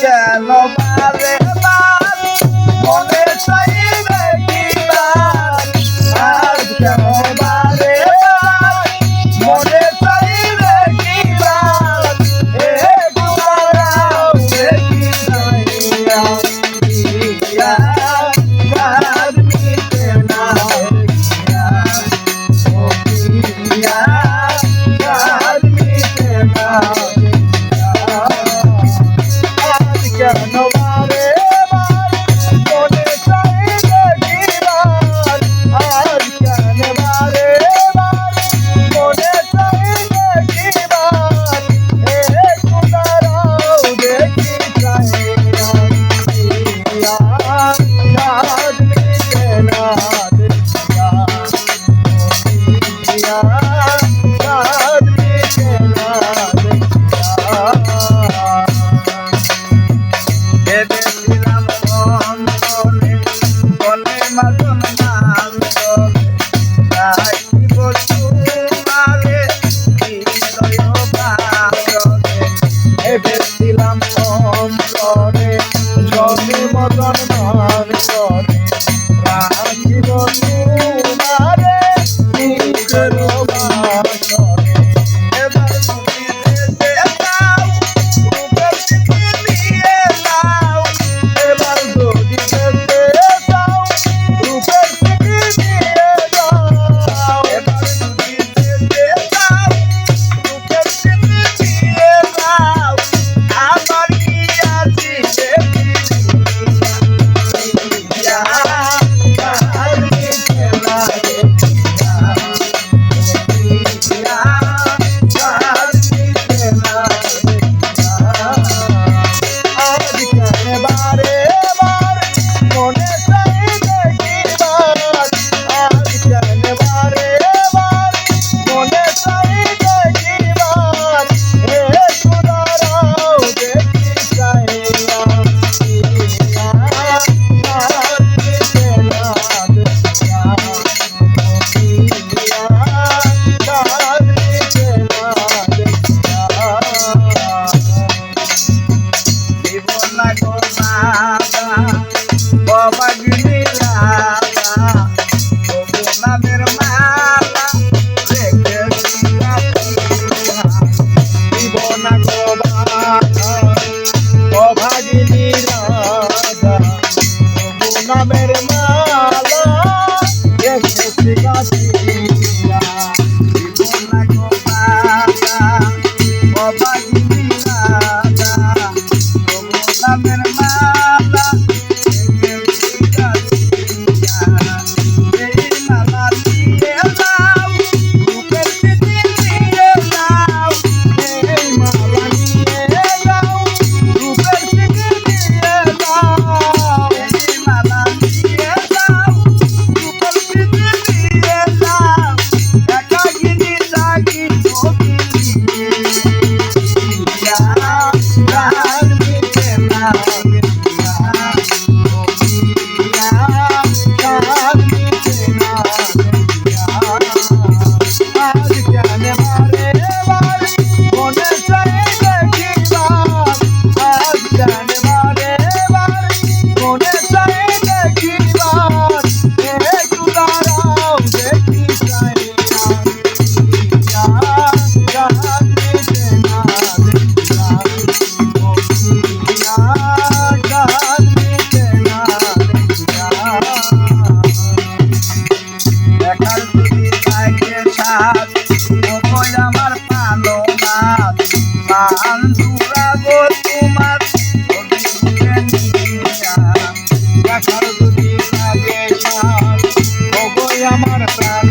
কেন বারে good. আমার পালো না। মান দুরাগো তোমার আমার প্রাণ